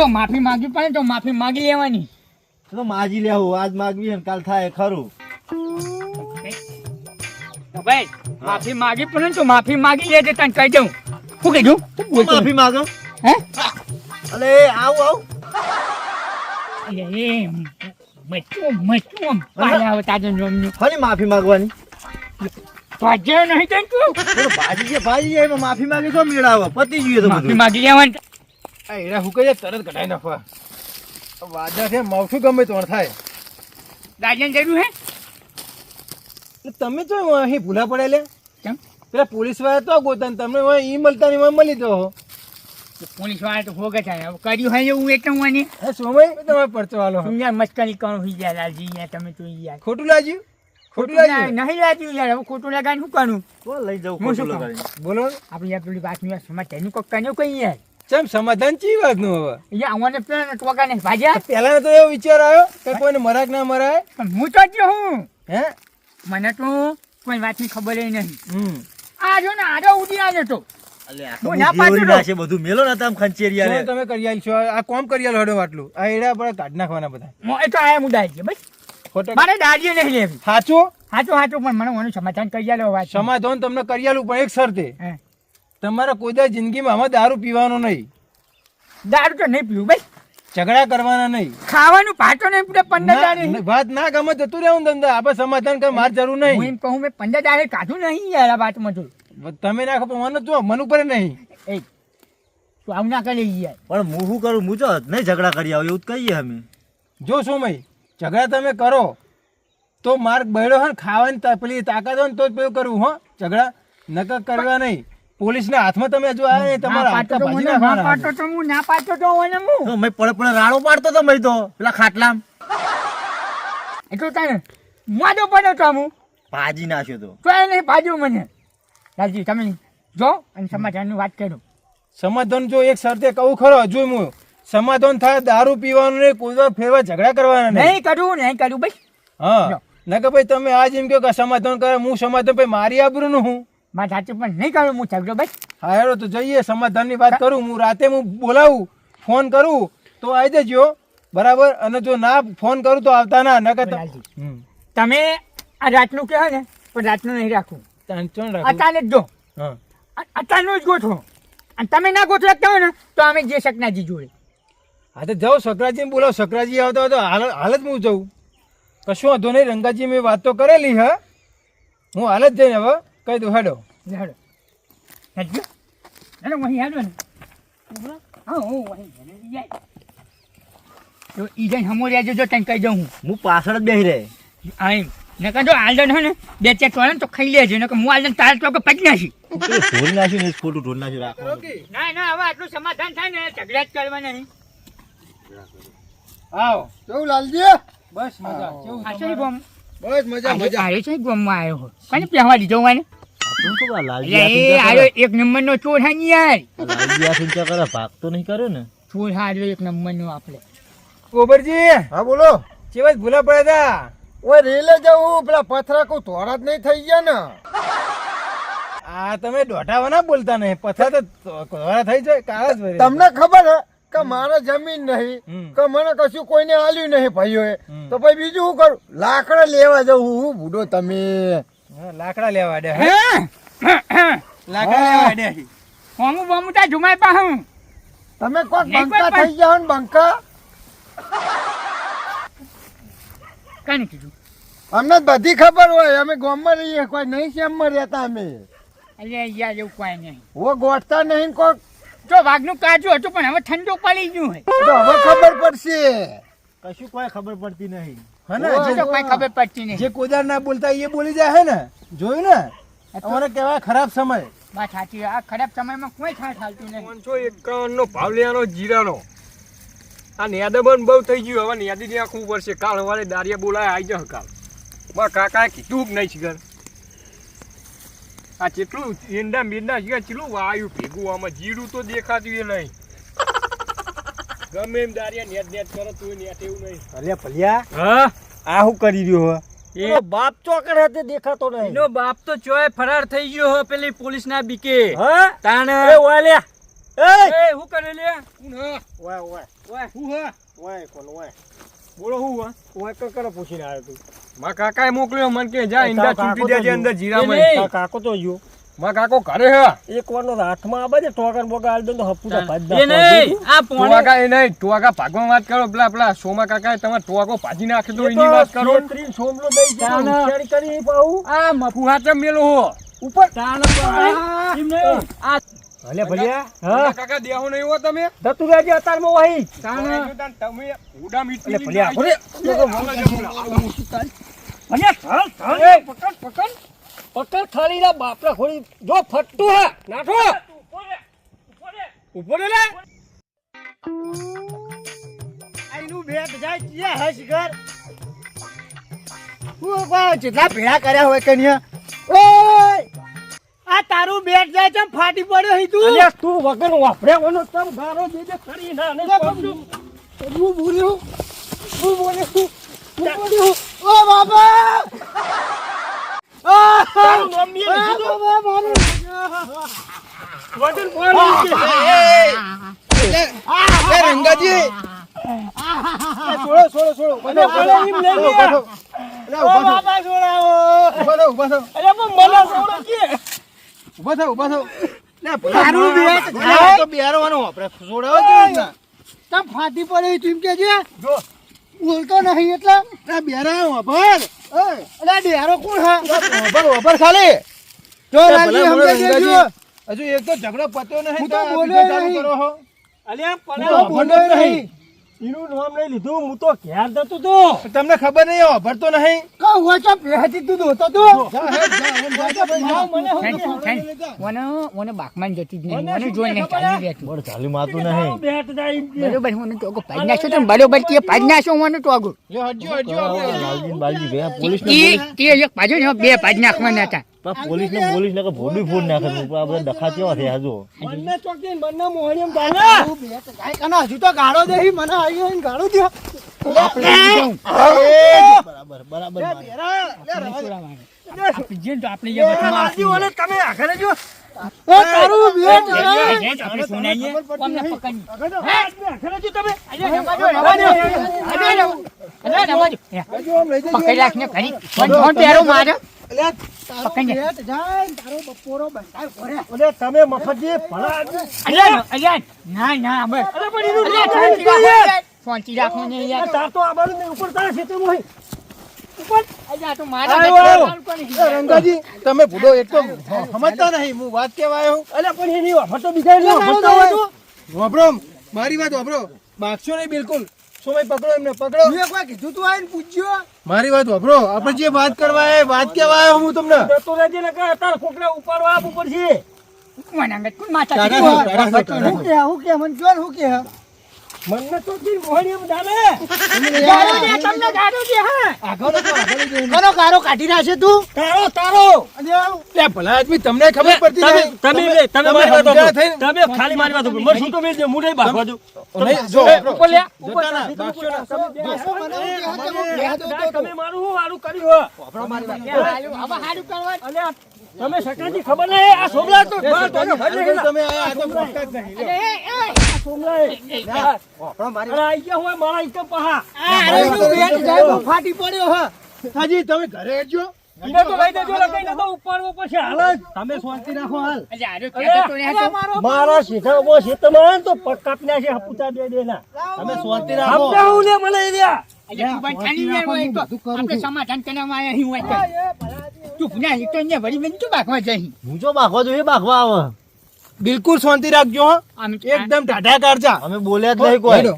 જો માફી માંગવી પડે તો માફી માંગી લેવાની. તો માજી લેવું આજ માંગવી અને કાલ થાય ખરું. તો ભાઈ માફી માંગી પડે તો માફી માંગી લેજે તને કહી દઉં. શું કીધું? માફી માંગો? હે? અલે આવ આવ. એ મચું મચું પાયા માફી માંગવાની? ભાજ્ય નહીં તને તું. ભાજી છે ભાજી એમાં માફી માંગી તો મેળાવો. પતી ગયું તો માફી માંગી લેવાની. આ એરા હુકાઈ જાય તરત કઢાઈ નાખવા. વાદા છે માવઠું ગમે તો થાય. દાજન જરૂર હે? તમે તો અહીં ભૂલા પડે લે કેમ? પેલા પોલીસવાળા તો ગોતા ને તમને હવે ઈ મળતા ને મળી દો. પોલીસવાળા તો હોગે થાય. કર્યું હોય એવું એટલે હું આને હે સોમય તમે પરચો વાલો હું. યાર મસ્કરી કરો હોય યાર લાલજી યાર તમે તો યાર. ખોટું લાગ્યું? ખોટું લાગ્યું? નહીં લાગ્યું યાર. હવે ખોટું લગાવીને શું કરું? લઈ જાઉં હું ખોટું? બોલો. આપણે યાર પેલી વાત સમજ તેનું કક્કા કર્યું કઈ યાર? ચમ સમાધાન ચી વાતનું હવે આવવાને પેલા ટોકા ને ભાજ્યા. પહેલા તો એવો વિચાર આવ્યો કે કોઈને મરાક ના મરાય. પણ હું તો જ હું હે? મને તો કોઈ વાતની ખબર ય નહીં. હમ. આ જો ને આડો ઉડી આવ્યો તો. આ ના બધું. મેલો ને આમ ખંચેરિયા તમે કરી આલ છો? આ કોમ કરી આલ હડો આટલું? આ એડા પર કાઢ નાખવાના બધા. એ તો આયા મુદાય છે બસ. મારે દાડીએ નહીં લેવી. સાચું હાચું હાચું પણ મને ઓનું સમાધાન કરી આલો વાત. સમાધાન તમને કરી આલું પણ એક શરતે. હે. તમારે કોઈ દી જિંદગીમાં આમાં દારૂ પીવાનો નહીં. દારૂ તો નહીં પીવું ભાઈ. ઝઘડા કરવાના નહીં. ખાવાનું પાટો નહીં પૂરે પંદર દાડે. વાત ના ગમે જતું રહેવું ધંધા. આપણે સમાધાન કર માર જરૂર હું નહીં એમ કહું મેં પંદર દાડે કાઢું નહીં યાર આ વાતમાં તો. તમે નાખો પણ મને જો મન ઉપર નહીં. એ તું આવું ના કરી યાર. પણ હું શું કરું? હું જો નહીં ઝઘડા કરી આવું એવું કહીએ અમે. જો સોમય ઝઘડા તમે કરો. તો માર્ગ બળ્યો હોય ને ખાવાની તા- પેલી તાકાત હોય ને તો જ પેલું કરવું હો. ઝઘડા નકર કરવા નહીં. પોલીસના હાથમાં તમે જો આવે તમારા પાટો તો મને, ના પાટો તો હું ના તો હું. પડે પડે રાડો પાડતો તો મેં તો. પેલા ખાટલામ. એટલું તાને માદો પડ્યો તો હું. ભાજી નાખ્યો તો. તો એને નહીં ભાજ્યું મને. લાલજી તમે જો અને સમાધાનની વાત કરો. સમાધાન જો એક શરતે કહું ખરો હજુ હું. સમાધાન થાય દારૂ પીવાનું ને કોઈ ફેરવા ઝઘડા કરવાના નહીં. કરું નહીં કરું ભાઈ. હા. ના કે ભાઈ તમે આજ એમ કહો કે સમાધાન કરે હું સમાધાન ભાઈ મારી આબરૂનું હું. મારા સાચું પણ નહીં કરું હું છગડો ભાઈ. હા હેરો તો જઈએ સમાધાનની વાત કરું હું રાતે હું બોલાવું ફોન કરું તો આવી જજો બરાબર? અને જો ના ફોન કરું તો આવતા ના નકર તમે આ રાતનું કહો ને પણ રાતનું નહીં રાખવું. અચાનક જ. અચાનક જ ગોઠવો. અને તમે ના ગોઠવા શકતા હોય ને તો અમે જે શકનાજી જોડે. હા તો જાઓ શકરાજી બોલાવો. શકરાજી આવતા તો હાલ હાલ જ હું જઉં. કશું વાંધો નહીં રંગાજી મેં વાત તો કરેલી હા? હું હાલ જ જઈને હવે. કહી દઉં હેડો. હેડો. હેડજો હેડો અહીં હેડો ને. હા હું અહીં જાય. તો ઈ જઈને હમો રહેજો જો તને કહી દઉં હું. હું પાછળ જ બેહી રહે. આઈ નકર જો આલડન હે ને બે ચાર ટોળે તો ખાઈ લેજો નકર હું આલડન તાર તો કે પડી નાખી. ઢોલ નાખી ને ખોટું ઢોલ નાખી રાખો. ના ના હવે આટલું સમાધાન થાય ને ઝઘડા જ કરવા નહીં. આવો. કેવું લાલજી? બસ મજા. કેવું આ છે તમારે? ગોમ બસ મજા મજા. આયો છે ગોમમાં આવ્યો હો? કોને પહેવા દીધો મને? તો એક નંબરનો ચોર હા ને યાર કરે ભાગતો નહીં કર્યો ને? ચોર હાર્યો એક નંબરનો આપણે. ગોબરજી હા બોલો. ચેવા ભૂલા પડ્યા હતા ઓય રેલે જવું પેલા પથરા કોઈ તોડા જ નહીં થઈ ગયા ને. આ તમે દોઢાવા ના બોલતા નહીં. પથરા તો કોરા થઈ જાય કાળા જ. તમને ખબર હે? કે મારે જમીન નહીં કે મને કશું કોઈને આલ્યું નહીં ભાઈઓએ. તો ભાઈ બીજું શું કરું? લાકડા લેવા જવું હું બુડો તમે. લાકડા લેવા દે હે? લાકડા લેવા દે. હોમું બોમું તા જુમાય પા હું. તમે કોક બંકા થઈ જાઓ ને બંકા? કઈ કીધું. અમને બધી ખબર હોય અમે ગામમાં રહીએ કોઈ નહીં શેમમાં રહેતા અમે. અલ્યા યાર એવું કોઈ નહીં. ઓ ગોઠતા નહીં કોક? જો વાઘનું કાચું હતું પણ હવે ઠંડુ પડી ગયું હોય. તો હવે ખબર પડશે. કશું કોઈ ખબર પડતી નહીં. હા ને જે- તો કઈ ખબર પડતી નહીં. જે કોદાર ના બોલતા એ બોલી જાય હે ને? જોયું ને? અમારે કહેવાય ખરાબ સમય. વાત સાચી આ ખરાબ સમયમાં કોઈ ખાસ હાલતું નહીં. પાંચસો એકાવન નો ભાવ લેવાનો જીરાનો. આ નેદબન બહુ થઈ ગયું હવે નેદી નાખવું પડશે કાલ સવારે દારિયા બોલાય આવી જાવ કાલ. મારા કાકાએ કીધું કે નહીં શિખર. આ કેટલું ઈંડા મીંડા શિખર કેટલું વાયુ ભેગું આમાં જીરું તો દેખાતું એ નહીં. ગમે એમ દારિયા નેટ નેટ કરો તું નેટ એવું નહીં. ભલ્યા ભલ્યા. હા? આ શું કરી રહ્યો હે? એ બાપ ચોકર હાથે દેખાતો નહીં. બાપ તો ચોય ફરાર થઈ ગયો હો પેલી પોલીસ ના બીકે. હા? તાણે એ ઓય લે. એ હું કરે લે? ઓય ઓય. ઓય. હું હા? ઓય કોણ ઓય? બોલો હું હા? ઓય કકર પૂછીને આવ્યો તું. મારા કાકાએ મોકલ્યો મને કે જા ઈંડા કાકો ચૂંટી દેજે અંદર જીરામાં કાકો તો ગયો. મા કાકો ઘરે હે. એક વાર નો હાથમાં આબા છે ટોકન બોગા આલ દો તો હપુતા ભાજ એ નહીં આ પોણે ટોકા એ નહીં ટોકા ભાગવા વાત કરો પેલા પેલા સોમા કાકાએ તમારે ટોવાકો ભાજી નાખી દો એની વાત કરો. સોમલો દઈ છે તાના. હોશિયારી કરી પાઉ આ મફુ હાથે મેલો હો. ઉપર. તાણ આ એમ ભલિયા હા. કાકા દેહો નહીં હો તમે. જતું રહેજે મો વહી. તાણ તમે ઉડા મીઠી એટલે આવું આપણે અરે ચાલ ચાલ પકડ પકડ. પકડ ખાલી ના બાપરા ખોડી જો ફટતું હે. નાખો ઉપર લે આઈનું ભેટ જાય કે હે ઘર? હું કોણ જેટલા ભેળા કર્યા હોય કન્યા ઓય! આ તારું બેટ જાય છે ફાટી પડ્યો હી તું. અલ્યા તું વગર વાપરે ઓનો તમ ગારો દે દે કરી ના ને હું બોલ્યો હું બોલ્યો હું બોલ્યો ઓ બાબા રંગાજી. છોડો છોડો છોડો. મને એમ લઈ લે બાબા છોડાવો. મને છોડો કે. ઊભા થાવ ઊભા થો તારું બેટ આ તો બેરવાનો આપણે છોડાવો કે તમ ફાટી પડે તું કે જે જો. બોલતો નહીં એટલે? આ બેરા વાપર અરે ડેરો કોણ હા? વાપર ઓભર ખાલી. જો રાજી ભલે દેજો હજુ એક તો ઝઘડો પત્યો નહીં હું તો બોલ્યો નહીં. અલ્યા વાપરતો જ નહીં. એનું નામ લઈ લીધું હું તો ઘેર જતો તો તમને ખબર નહીં વાપરતો નહીં કા હોય પહેતી તું દોતો તો. મને હું. મને મને બાકમાન જતી જ નહીં મને જોઈ નહીં ચાલી રહેતું ચાલી માતું નહીં બેઠ જાય બરોબર મને તો આગો પાડી નાખ્યો તો બરોબર કે પાડી નાખ્યો મને તો આગો લ્યો, હટજો, હટજો, આપણે. ઈ કે એક પાજો ને બે પાડી નાખવાના હતા પોલીસ ને પોલીસ ને ભોડું ફોડ નાખે આ બધા કેવા થયા બંને બંને હજુ તો ગાળો દેહી મને આવી હોય ને ગાળો દે બરાબર બરાબર. આપણે તમે આગળ જો પકડી રાખને પણ જોન મારે અલ્યા, તારો પકડને. બેટ જાય ને તારો બપોરો બંધાય ભરે. ઓલે તમે મફતજી ભલા ના રાખો રાખો ને યાર તાર તો ઉપર તારા તો કોણ એ રંગાજી. તમે ભૂડો એટલો સમજતા નહીં હું વાત કેવા આવ્યો અલ્યા, પણ એની વાફર તો બીજા એની તો હોય. વાપરો મારી વાત વાપરો. બાગશો નહીં બિલકુલ. સોમય પકડો એમને પકડો મેં કોઈ કીધું તું આઈને પૂછ્યો મારી વાત વાપરો આપણે જે વાત કરવા આવ્યા, વાત કેવા આવ્યો હું તમને જતો રહેજે ને કાં તારા છોકરા ઉપાડવા આપ ઉપર છે કોણ આગળ કોણ માતા તારા હું કે હું કે મને કયો હું કે મને તો જી મોહણી એમ જાણે ગાળો દે, તમને ગાળો દે, હા. આગળ. કનો કારો કાઢી નાખે તું તારો તારો લે ભલા આદમી તમને ખબર પડતી તમે નહીં. તમે તમે તમે મારી વાતો. તમે ખાલી મારી વાત કરો. મને શું તો મેલજો, હું ભાગવા દઉં. નહીં, જો ઉપર લે. તમે સકાજી ખબર નહીં આ સોમલા તો. તમે જ સોમલા મારા પહા. ફાટી પડ્યો હા. હાજી તમે ઘરે હેડજો ઈને તો લઈ દેજો, લગાઈને તો ઉપાડવો પછી હાલ તમે શાંતિ રાખો હાલ. અરે, હારું કહેતો તો નહીં હતો. મારા સીધામાં શેતમાં તો પગ કાપી હપુતા બે દેના તમે શાંતિ રાખો. આપણે હું લે મને રહ્યા. અરે, તું પણ છાની યાર હોય તો. આપણે સમાધાન કરવામાં આયા અહીં હોય તું પુના તો અહીંયા વળી બેન શું બાકવા જઈ હું જો બાખવા જોઈએ બાખવા આવે. બિલકુલ શાંતિ રાખજો આમ એકદમ ટાઢા કાઢજા અમે બોલ્યા જ નહીં કોઈ.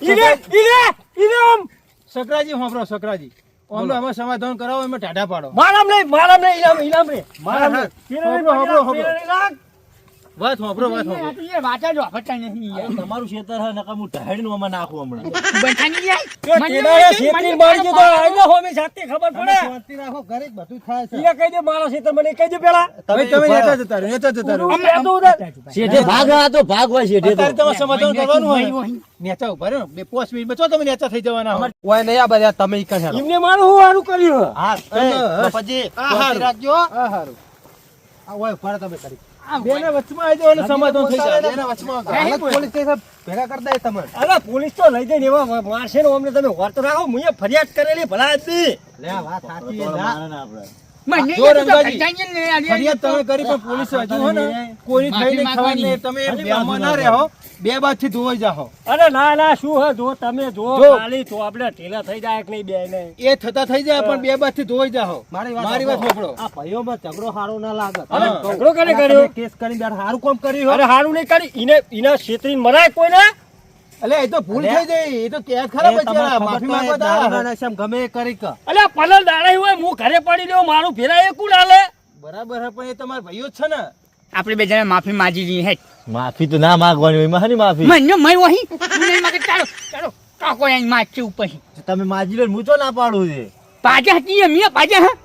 ઈને, ઈને સકરાજી સકરાજી. અમને અમે સમાધાન કરાવો એમાં ટાટા પાડો. મારામ નહીં, મારામ નહીં, ઇનામ, ઇનામ રે. મારામ નહીં. વાત હોંભળો વાત યાર જ નહીં યાર. તમારું હે નકા હું નાખું હમણાં. યાર. મારી દીધો, આઈને હોમે જાતે ખબર પડે. શાંતિ રાખો ઘરે બધું થાય છે. ઈને કહી દે, મારા શેતર મને કહી દે પેલા. તમે તમે નેતા જતા રહ્યો નેતા જતા રહ્યો અમે તો ઉધર. શેઠે ભાગ આ તો ભાગ હોય શેઠે તો. તમે સમાધાન કરવાનું હોય. નેતા ઊભા રહ્યો. બે પોસ્ટ મિનિટ બચો તમે નેતા થઈ જવાના હો. ઓય નહીં આ બધા તમે ઈ એમને મારું હું હારું કર્યું? હા તમે, આ રાખજો. આ હારું. આ હોય ફરે તમે કરી બેના વચમાં આવી જાઓ અને સમાધાન થઈ જાય. બેના વચમાં. હાલત પોલીસ સ્ટેશન ભેગા કરી દે તમે અરે પોલીસ તો લઈ જઈને એવા મારશે ને અમને તમે વર્ત રાખો મુએ ફરિયાદ કરેલી ભલા હતી લે આ વાત સાચી છે. આપણે. મને જો એ રંગાજી, ખર્ચાઈ ને આ ફરિયાદ તમે કરી પણ પોલીસ હજુ હો ને કોઈની થઈ નહીં ખબર નહીં તમે બેમાં ના રહો બે બાજુથી ધોવાઈ જાઓ. અરે ના ના શું હે? જો તમે જો. ખાલી તો આપણે ઢીલા થઈ જાય કે નહીં બે ને? એ થતા થઈ જાય પણ બે બાજુથી ધોવાઈ જાઓ. મારી વાત મારી વાત સાંભળો. આ ભાઈઓ માં ઝઘડો સારો ના લાગે. અરે. ઝઘડો કરે કર્યો? કેસ કરીને બેઠા સારું કામ કર્યું અરે સારું નહીં કરી ઈને ઈને છેતરીને મરાય કોઈને? એટલે એ તો ભૂલ થઈ ગઈ. એ તો કેસ ખરાબ બચ્યા માફી માંગવા એ દારૂના ગમે કરી અલે અલ્યા પલલ દાડાઈ હોય હું ઘરે પડી રહ્યો મારું ફેરા એ કુડ હાલે? બરાબર હે, પણ એ તમાર ભાઈઓ જ છે ને. આપણે બે જણા માફી માંગી લઈએ હે માફી તો ના માંગવાની હોય મારી માફી? મને મય વહી. મને માગે ચાલો ચાલો. કાકો અહીં માચી ઉપર. તમે માજી લો ને હું તો ના પાડું છે પાજા હતી મે પાજા હા?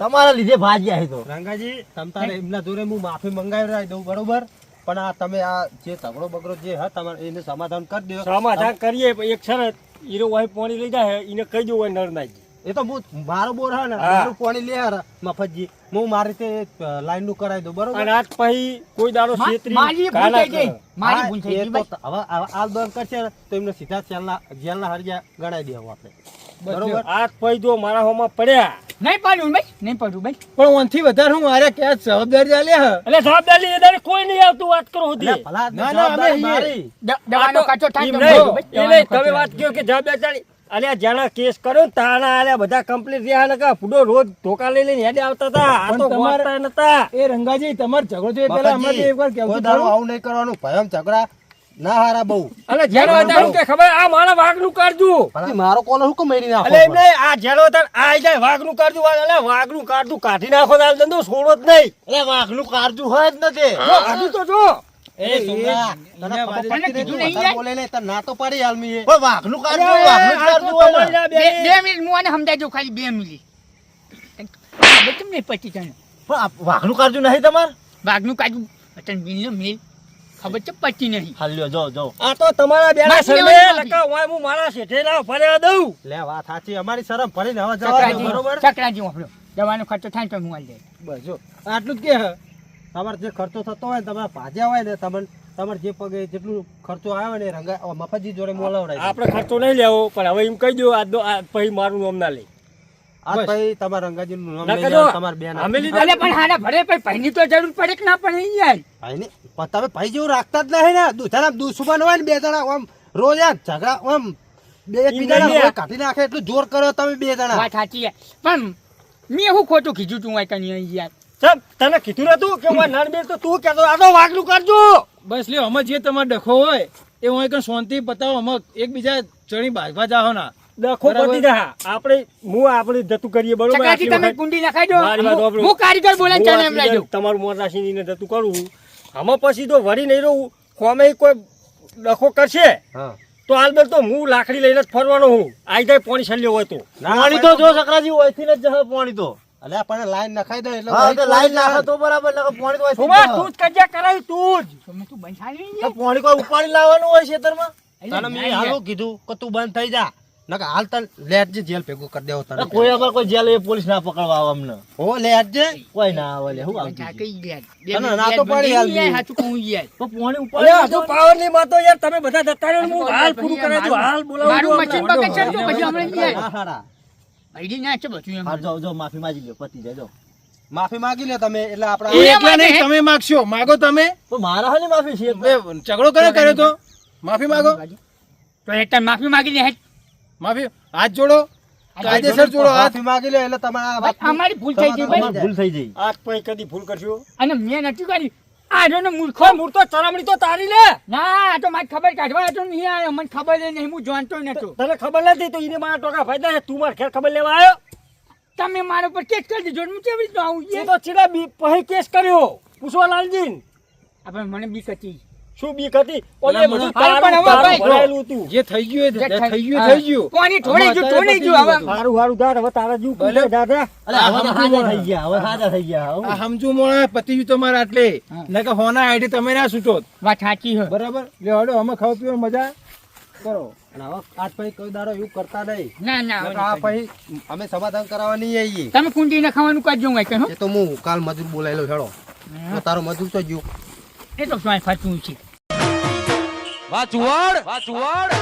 તમારા લીધે ભાજ્યા હે તો. રંગાજી તમ તારે એમના જોરે હું માફી મંગાવી દઉં બરોબર? પણ આ તમે આ જે તગડો બગડો જે હા તમારે એને સમાધાન કરી દો. સમાધાન કરીએ પણ એક શરત હીરો વાહી પાણી લઈ જાય એને કહી દઉં હોય નરનાજી એ તો હું મારો બોર હા ને મારું પાણી લે હારા, મફતજી. હું મારી રીતે લાઈનનું કરાવી દઉં બરોબર? અને આજ પછી કોઈ દાડો છેતરી મારી ભૂલ થઈ ગઈ મારી ભૂલ થઈ ગઈ હવે આ- બંધ કરશે તો એમને સીધા જેલના જેલના હરિયા ગણાવી દેવું આપણે. બરોબર? પછી જો મારા હોમાં પડ્યા. નહીં પાડું ભાઈ? નહીં પાડું ભાઈ. પણ ઓનથી વધારે હું મારે ક્યાં જવાબદારી આલે હે. એટલે જવાબદારી એદારે કોઈ નહીં આવતું વાત કરો હતી અલ્યા, ભલા આદમી ના, ના, અમે મારી. દવાનો કાચો થાય એમ તો નહીં. બોલો ભાઈ, એ દવાનો નહીં, ખર્ચો તમે વાત કહો કે જવાબદારી? અલ્યા જેના કેસ કર્યો ને તાના આલ્યા બધા કમ્પ્લીટ રહ્યા ને કા ફૂડો રોજ ધોકા લઈ લઈને હેડે આવતા હતા. આ તો તમારે- નતા. એ રંગાજી તમાર ઝઘડો થયો પેલા અમારે એકવાર ખરું. આવું નહીં કરવાનું. ભયમ ઝઘડા. ના હારા બહુ. અને જેનો વધારું કે ખબર આ મારા વાઘનું કાઢજો મારો કોલો શું કમેરી નાખો એટલે એમ નહીં આ જેનો વધાર આ જાય કાઢજો કાઢી નાખો ધંધો છોડો જ નહીં. હોય જ નથી. તો જો. નહીં, તને ના કાળજું હોય તમારી ને. ના બે બેની. બે મિનિટ હું આને સમજાવી દઉં ખાલી બે મિનિટ. ખબર કેમ નહીં પડતી તને? પણ આ વાઘનું કાળજું નહીં તમારે? કાઢું તને મિલ મિલ ખબર છે પચી નહીં. હાલ્યો જો જો. આ તો તમારા બેડા માસી લકા હોય હું મારા શેઠે ના ફરે દઉં. લે વાત સાચી અમારી શરમ ફરીને હવે જવા બરોબર? ચકરાજી આપણો દવાનો ખર્ચો થાય તો હું આલી દઈશ બસ જો. આટલું જ કે હે. તમારે જે ખર્ચો થતો હોય ને તમારે ભાજ્યા હોય ને તમને તમારે જે પગે જેટલું ખર્ચો આવ્યો ને રંગા મફતજી જોડે મોલાવડાવી આપણે ખર્ચો નહીં લેવો પણ હવે એમ કહી દો આજનો આ પછી મારું નામ ના લે. આ ભાઈ તમારા રંગાજીનું નામ લઈ જાઓ, તમારા બેન. અમે લીધા અલે પણ હારા ભરે પણ પહેની તો જરૂર પડે કે ના પડે યાર ભાઈ તમે ભાઈ જેવું રાખતા જ નહીં ને. દુધાના દુશ્મન હોય ને બે જણા આમ રોજ આ ઝઘડા આમ બે એકબીજાના કાઢી નાખે એટલું જોર કરો તમે બે જણા. વાત સાચી પણ મેં હું ખોટું કીધું તું આ કની યાર? સાહેબ તને કીધું નતું કે હું બે તો તું કહેતો આ તો વાઘનું કરજો. બસ લ્યો અમે જે તમારે ડખો હોય એ હું એક શાંતિ બતાવો અમે એકબીજા ચણી બાજવા જાઓ ના દખો. પતી જા આપણે હું આપણે જતું કરીએ બરોબર? ચકરાજી તમે કુંડી નખાઈ દો. હું- કારીગર બોલાવીને હું એમ લાગ્યો. તમારું મોર રાખીને જતું કરું આમાં પછી તો વળી નહીં રહું. કોમે કોઈ ડખો કરશે હા. તો હાલબેલ તો હું લાકડી લઈને જ ફરવાનો હું. આઈ જાય પાણી છલ્યો હોય તો. પાણી તો જો સકરાજી હોયથી જ જશે પાણી તો. અલ્યા આપણે લાઈન નખાઈ દે એટલે હા તો લાઈન નાખો તો બરાબર નકર પાણી તો તું જ કજ્યા કરાવી તું જ. તમે તું બંધાવી તો પાણી કોઈ ઉપાડી લાવવાનું હોય ખેતરમાં? તને મેં હાલો કીધું કે તું બંધ થઈ જા. નકર હાલ તને લેટ જે જેલ ભેગું કરી દેવો તને. કોઈ અમાર કોઈ જેલ એ પોલીસ ના પકડવા આવે અમને. ઓ લેટ જે. કોઈ ના આવે લે હું આવતી કઈ તને ના તો પડી હાલ યાર હાચું કહું યાર. તો પાણી અરે ઉપાડી હજુ પાવરની માતો યાર તમે બધા જતા રહ્યો હું હાલ પૂરું કરે દઉં હાલ બોલાવું મારું મશીન. પકડ છે તો પછી હમણાં યાર આઈડી ના છે બધું એમ. હા જો જો માફી માંગી લ્યો પતી જજો જો. માફી માંગી લે તમે એટલે આપડા એકલા નહીં તમે માગશો. માગો તમે. તો મારા હાલે માફી છે ઝઘડો કરે કર્યો તો. માફી માગો. તો એક ટાઈમ માફી માંગી દે હેડ. માફી હાથ જોડો. કાયદેસર જોડો હાથ. માંગી લે એટલે તમારા અમારી ભૂલ થઈ ગઈ ભાઈ. ભૂલ થઈ ગઈ. આજ પછી કદી ભૂલ કરશો? અને મેં નથી કરી આ જો ને મૂર્ખો. મૂર્તો ચરામણી તો તારી લે. ના આ તો મારી ખબર કાઢવા હતો નહીં આયો. મને ખબર જ નહીં હું જાણતો નતો. તને ખબર નથી તો એને મારા ટોકા ફાયદા છે. તું માર ખેર ખબર લેવા આવ્યો તમે મારા ઉપર કેસ કરી દીધો હું કેવી રીતના આવું? એ તો ચીડા બી પછી કેસ કર્યો. પૂછવા લાલજી આપણે મને બી હતી. શું બીક હતી? ઓલે બધું તારું તારું ભરાયેલું હતું જે થઈ ગયું એ થઈ થઈ- ગયું થઈ ગયું. કોની થોડી આમાં જો થોડી અત્યારે જો પતી હવે ગયું સારું સારું હવે તારા જીવ ભલે. દાદા અલે હવે તો સમજુ સાજા મોણા. થઈ ગયા હવે સાજા થઈ ગયા આ સમજુ મોણા પતિ ગયું તમારે આટલે. હા. નકર હોના આઈડી તમે ના છૂટો. વાત સાચી છે બરાબર? લે હડો અમે ખાવા પીવા મજા કરો. અને હવે આજ પછી કોઈ દાડો એવું કરતા નહીં. ના ના આ પછી અમે સમાધાન કરાવવા નહીં આવીએ તમે કુંડી ને ખાવાનું કરજો હું તો હું કાલ મજૂર બોલાયેલો હેડો. તારો મજૂર તો ગયો. એ તો સ્વાય ફરતું છે વાહ ચુવાડ